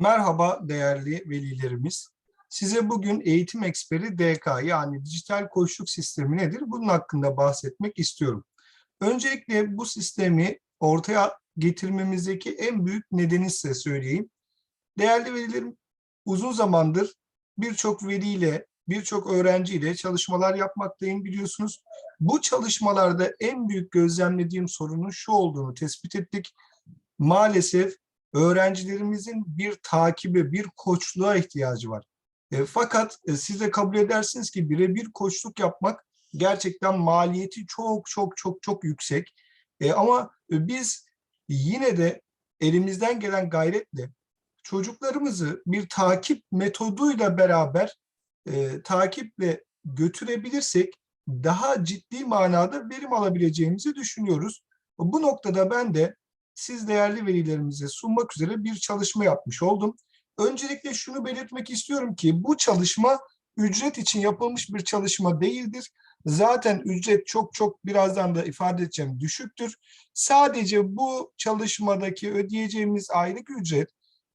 Merhaba değerli velilerimiz. Size bugün Eğitim Eksperi DK yani dijital koçluk sistemi nedir? Bunun hakkında bahsetmek istiyorum. Öncelikle bu sistemi ortaya getirmemizdeki en büyük nedeni size söyleyeyim. Değerli velilerim uzun zamandır birçok veliyle, birçok öğrenciyle çalışmalar yapmaktayım biliyorsunuz. Bu çalışmalarda en büyük gözlemlediğim sorunun şu olduğunu tespit ettik. Maalesef öğrencilerimizin bir takibe, bir koçluğa ihtiyacı var. E, fakat e, siz de kabul edersiniz ki birebir koçluk yapmak gerçekten maliyeti çok çok çok çok yüksek. E, ama e, biz yine de elimizden gelen gayretle çocuklarımızı bir takip metoduyla beraber e, takiple götürebilirsek daha ciddi manada verim alabileceğimizi düşünüyoruz. Bu noktada ben de siz değerli velilerimize sunmak üzere bir çalışma yapmış oldum. Öncelikle şunu belirtmek istiyorum ki bu çalışma ücret için yapılmış bir çalışma değildir. Zaten ücret çok çok birazdan da ifade edeceğim düşüktür. Sadece bu çalışmadaki ödeyeceğimiz aylık ücret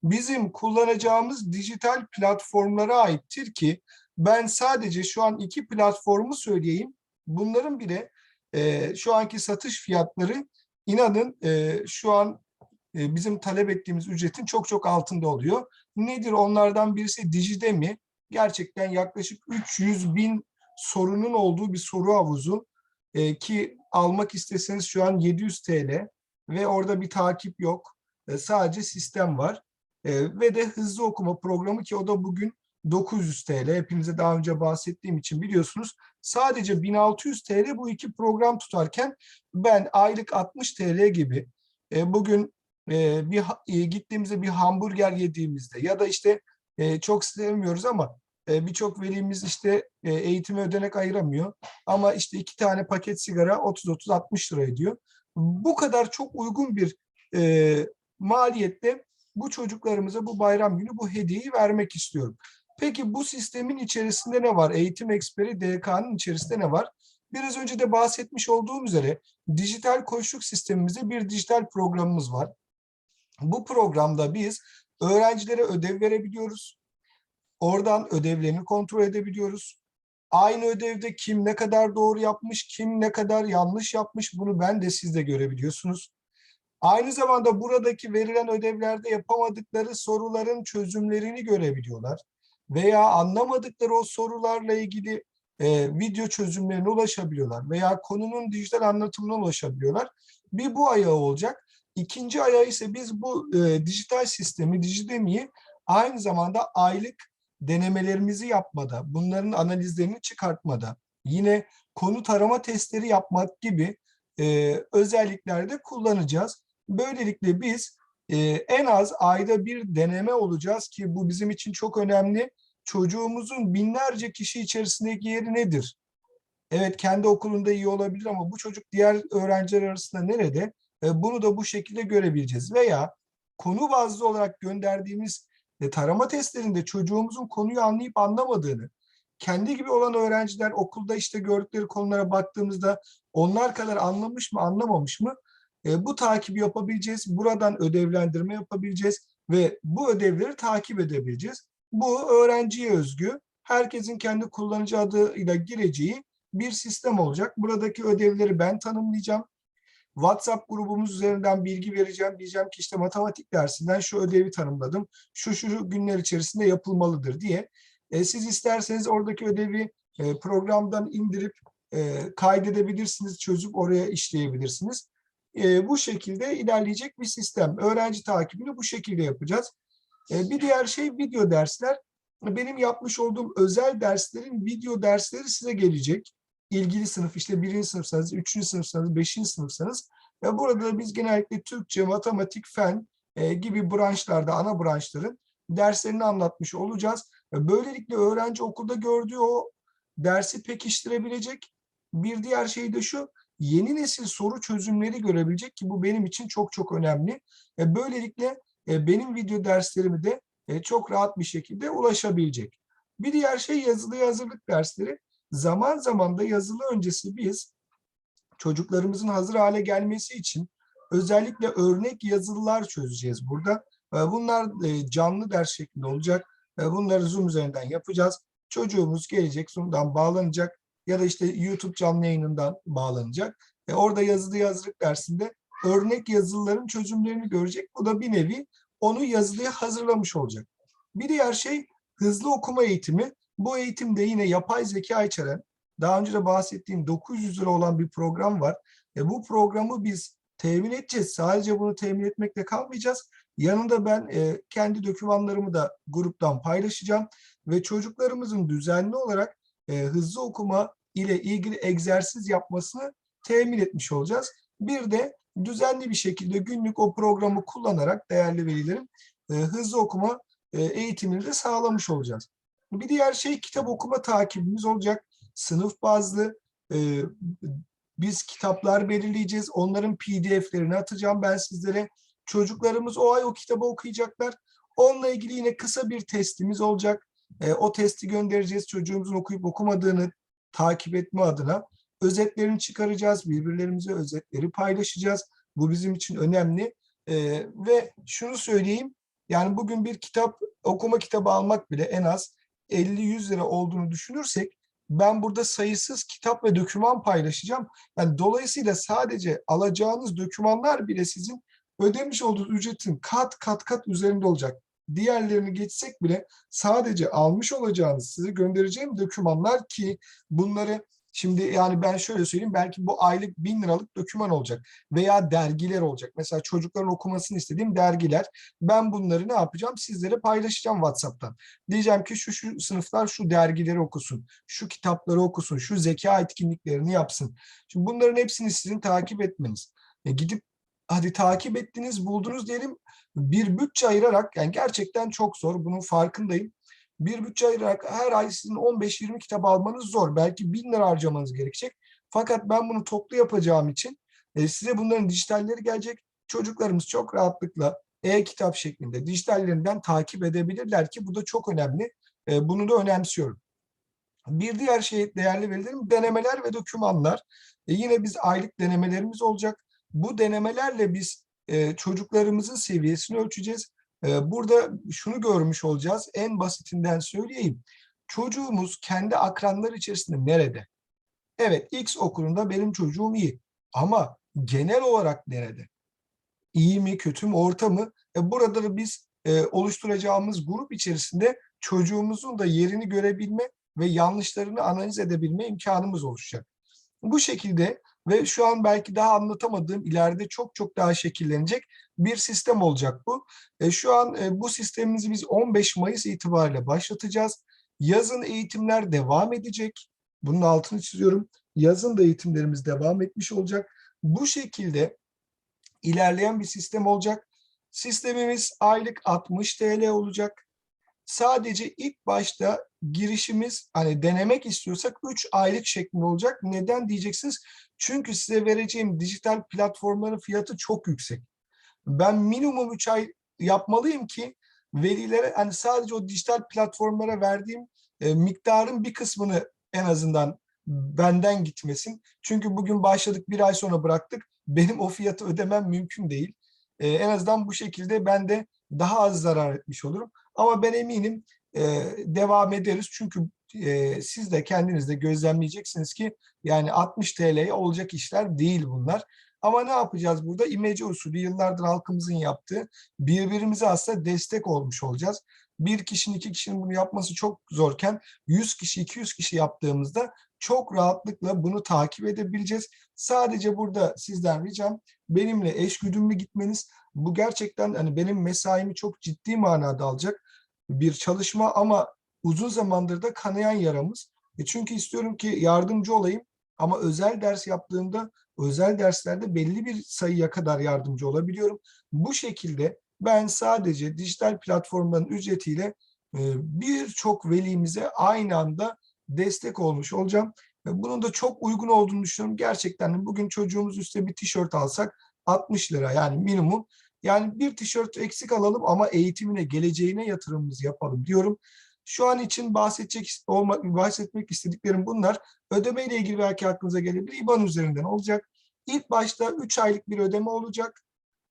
bizim kullanacağımız dijital platformlara aittir ki ben sadece şu an iki platformu söyleyeyim. Bunların bile e, şu anki satış fiyatları inanın e, şu an e, bizim talep ettiğimiz ücretin çok çok altında oluyor. Nedir onlardan birisi Dijidemi. Gerçekten yaklaşık 300 bin sorunun olduğu bir soru havuzu e, ki almak isteseniz şu an 700 TL ve orada bir takip yok. E, sadece sistem var. E, ve de hızlı okuma programı ki o da bugün 900 TL. Hepinize daha önce bahsettiğim için biliyorsunuz. Sadece 1600 TL bu iki program tutarken ben aylık 60 TL gibi e, bugün e, bir e, gittiğimizde bir hamburger yediğimizde ya da işte e, çok sevmiyoruz ama e, birçok velimiz işte e, eğitime ödenek ayıramıyor. Ama işte iki tane paket sigara 30-30-60 lira ediyor. Bu kadar çok uygun bir e, maliyette bu çocuklarımıza bu bayram günü bu hediyeyi vermek istiyorum. Peki bu sistemin içerisinde ne var? Eğitim eksperi DK'nın içerisinde ne var? Biraz önce de bahsetmiş olduğum üzere dijital koçluk sistemimizde bir dijital programımız var. Bu programda biz öğrencilere ödev verebiliyoruz. Oradan ödevlerini kontrol edebiliyoruz. Aynı ödevde kim ne kadar doğru yapmış, kim ne kadar yanlış yapmış bunu ben de siz de görebiliyorsunuz. Aynı zamanda buradaki verilen ödevlerde yapamadıkları soruların çözümlerini görebiliyorlar veya anlamadıkları o sorularla ilgili e, video çözümlerine ulaşabiliyorlar veya konunun dijital anlatımına ulaşabiliyorlar. Bir bu ayağı olacak. İkinci ayağı ise biz bu e, dijital sistemi, dijidemiyi aynı zamanda aylık denemelerimizi yapmada, bunların analizlerini çıkartmada, yine konu tarama testleri yapmak gibi e, özelliklerde kullanacağız. Böylelikle biz e, en az ayda bir deneme olacağız ki bu bizim için çok önemli çocuğumuzun binlerce kişi içerisindeki yeri nedir? Evet kendi okulunda iyi olabilir ama bu çocuk diğer öğrenciler arasında nerede? Bunu da bu şekilde görebileceğiz. Veya konu bazlı olarak gönderdiğimiz e, tarama testlerinde çocuğumuzun konuyu anlayıp anlamadığını, kendi gibi olan öğrenciler okulda işte gördükleri konulara baktığımızda onlar kadar anlamış mı anlamamış mı? E, bu takibi yapabileceğiz. Buradan ödevlendirme yapabileceğiz ve bu ödevleri takip edebileceğiz. Bu öğrenciye özgü, herkesin kendi kullanıcı adıyla gireceği bir sistem olacak. Buradaki ödevleri ben tanımlayacağım. WhatsApp grubumuz üzerinden bilgi vereceğim. Diyeceğim ki işte matematik dersinden şu ödevi tanımladım. Şu şu günler içerisinde yapılmalıdır diye. E, siz isterseniz oradaki ödevi e, programdan indirip e, kaydedebilirsiniz, çözüp oraya işleyebilirsiniz. E, bu şekilde ilerleyecek bir sistem. Öğrenci takibini bu şekilde yapacağız. E, bir diğer şey video dersler. Benim yapmış olduğum özel derslerin video dersleri size gelecek. İlgili sınıf işte birinci sınıfsanız, üçüncü sınıfsanız, beşinci sınıfsanız. Ve burada da biz genellikle Türkçe, matematik, fen e, gibi branşlarda, ana branşların derslerini anlatmış olacağız. Böylelikle öğrenci okulda gördüğü o dersi pekiştirebilecek. Bir diğer şey de şu, yeni nesil soru çözümleri görebilecek ki bu benim için çok çok önemli. Böylelikle e, benim video derslerimi de e, çok rahat bir şekilde ulaşabilecek. Bir diğer şey yazılı hazırlık dersleri. Zaman zaman da yazılı öncesi biz çocuklarımızın hazır hale gelmesi için özellikle örnek yazılılar çözeceğiz burada. E, Bunlar e, canlı ders şeklinde olacak. E, Bunları Zoom üzerinden yapacağız. Çocuğumuz gelecek Zoom'dan bağlanacak ya da işte YouTube canlı yayınından bağlanacak. E, Orada yazılı yazılık dersinde örnek yazılıların çözümlerini görecek. Bu da bir nevi onu yazılıya hazırlamış olacak. Bir diğer şey hızlı okuma eğitimi. Bu eğitimde yine yapay zeka içeren, daha önce de bahsettiğim 900 lira olan bir program var. E, bu programı biz temin edeceğiz. Sadece bunu temin etmekle kalmayacağız. Yanında ben e, kendi dokümanlarımı da gruptan paylaşacağım ve çocuklarımızın düzenli olarak e, hızlı okuma ile ilgili egzersiz yapmasını temin etmiş olacağız. Bir de düzenli bir şekilde günlük o programı kullanarak değerli velilerim e, hızlı okuma e, eğitimini de sağlamış olacağız. Bir diğer şey kitap okuma takibimiz olacak. Sınıf bazlı e, biz kitaplar belirleyeceğiz. Onların pdf'lerini atacağım ben sizlere. Çocuklarımız o ay o kitabı okuyacaklar. Onunla ilgili yine kısa bir testimiz olacak. E, o testi göndereceğiz çocuğumuzun okuyup okumadığını takip etme adına. Özetlerini çıkaracağız. Birbirlerimize özetleri paylaşacağız. Bu bizim için önemli. E, ve şunu söyleyeyim. Yani bugün bir kitap, okuma kitabı almak bile en az 50-100 lira olduğunu düşünürsek ben burada sayısız kitap ve doküman paylaşacağım. Yani dolayısıyla sadece alacağınız dokümanlar bile sizin ödemiş olduğunuz ücretin kat kat kat üzerinde olacak. Diğerlerini geçsek bile sadece almış olacağınız size göndereceğim dokümanlar ki bunları şimdi yani ben şöyle söyleyeyim belki bu aylık bin liralık doküman olacak veya dergiler olacak. Mesela çocukların okumasını istediğim dergiler. Ben bunları ne yapacağım? Sizlere paylaşacağım WhatsApp'tan. Diyeceğim ki şu şu sınıflar şu dergileri okusun, şu kitapları okusun, şu zeka etkinliklerini yapsın. Şimdi bunların hepsini sizin takip etmeniz. E gidip hadi takip ettiniz, buldunuz diyelim bir bütçe ayırarak yani gerçekten çok zor bunun farkındayım. Bir bütçe ayırarak her ay sizin 15-20 kitap almanız zor. Belki 1000 lira harcamanız gerekecek. Fakat ben bunu toplu yapacağım için e, size bunların dijitalleri gelecek. Çocuklarımız çok rahatlıkla e-kitap şeklinde dijitallerinden takip edebilirler ki bu da çok önemli. E, bunu da önemsiyorum. Bir diğer şey değerli velilerim denemeler ve dokümanlar. E, yine biz aylık denemelerimiz olacak. Bu denemelerle biz e, çocuklarımızın seviyesini ölçeceğiz. E, burada şunu görmüş olacağız. En basitinden söyleyeyim. Çocuğumuz kendi akranlar içerisinde nerede? Evet X okulunda benim çocuğum iyi. Ama genel olarak nerede? İyi mi, kötü mü, orta mı? E, burada da biz e, oluşturacağımız grup içerisinde çocuğumuzun da yerini görebilme ve yanlışlarını analiz edebilme imkanımız oluşacak. Bu şekilde ve şu an belki daha anlatamadığım ileride çok çok daha şekillenecek bir sistem olacak bu. E, şu an e, bu sistemimizi biz 15 Mayıs itibariyle başlatacağız. Yazın eğitimler devam edecek. Bunun altını çiziyorum. Yazın da eğitimlerimiz devam etmiş olacak. Bu şekilde ilerleyen bir sistem olacak. Sistemimiz aylık 60 TL olacak. Sadece ilk başta girişimiz hani denemek istiyorsak 3 aylık şeklinde olacak. Neden diyeceksiniz? Çünkü size vereceğim dijital platformların fiyatı çok yüksek. Ben minimum 3 ay yapmalıyım ki velilere hani sadece o dijital platformlara verdiğim e, miktarın bir kısmını en azından benden gitmesin. Çünkü bugün başladık bir ay sonra bıraktık. Benim o fiyatı ödemem mümkün değil. E, en azından bu şekilde ben de daha az zarar etmiş olurum. Ama ben eminim devam ederiz. Çünkü e, siz de kendiniz de gözlemleyeceksiniz ki yani 60 TL'ye olacak işler değil bunlar. Ama ne yapacağız burada? İmece usulü yıllardır halkımızın yaptığı birbirimize aslında destek olmuş olacağız. Bir kişinin iki kişinin bunu yapması çok zorken 100 kişi 200 kişi yaptığımızda çok rahatlıkla bunu takip edebileceğiz. Sadece burada sizden ricam benimle eş güdümlü gitmeniz. Bu gerçekten hani benim mesaimi çok ciddi manada alacak bir çalışma ama uzun zamandır da kanayan yaramız. E çünkü istiyorum ki yardımcı olayım ama özel ders yaptığımda özel derslerde belli bir sayıya kadar yardımcı olabiliyorum. Bu şekilde ben sadece dijital platformların ücretiyle e, birçok velimize aynı anda destek olmuş olacağım. Bunun da çok uygun olduğunu düşünüyorum. Gerçekten bugün çocuğumuz üstüne bir tişört alsak 60 lira yani minimum. Yani bir tişört eksik alalım ama eğitimine, geleceğine yatırımımızı yapalım diyorum. Şu an için bahsedecek olmak, bahsetmek istediklerim bunlar. Ödeme ile ilgili belki aklınıza gelebilir. İBAN üzerinden olacak. İlk başta 3 aylık bir ödeme olacak.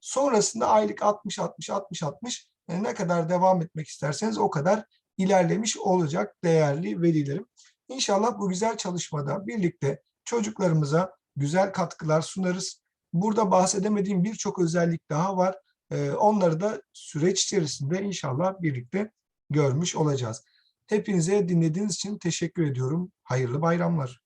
Sonrasında aylık 60 60 60 60 e, ne kadar devam etmek isterseniz o kadar ilerlemiş olacak değerli velilerim. İnşallah bu güzel çalışmada birlikte çocuklarımıza güzel katkılar sunarız. Burada bahsedemediğim birçok özellik daha var. Ee, Onları da süreç içerisinde inşallah birlikte görmüş olacağız. Hepinize dinlediğiniz için teşekkür ediyorum. Hayırlı bayramlar.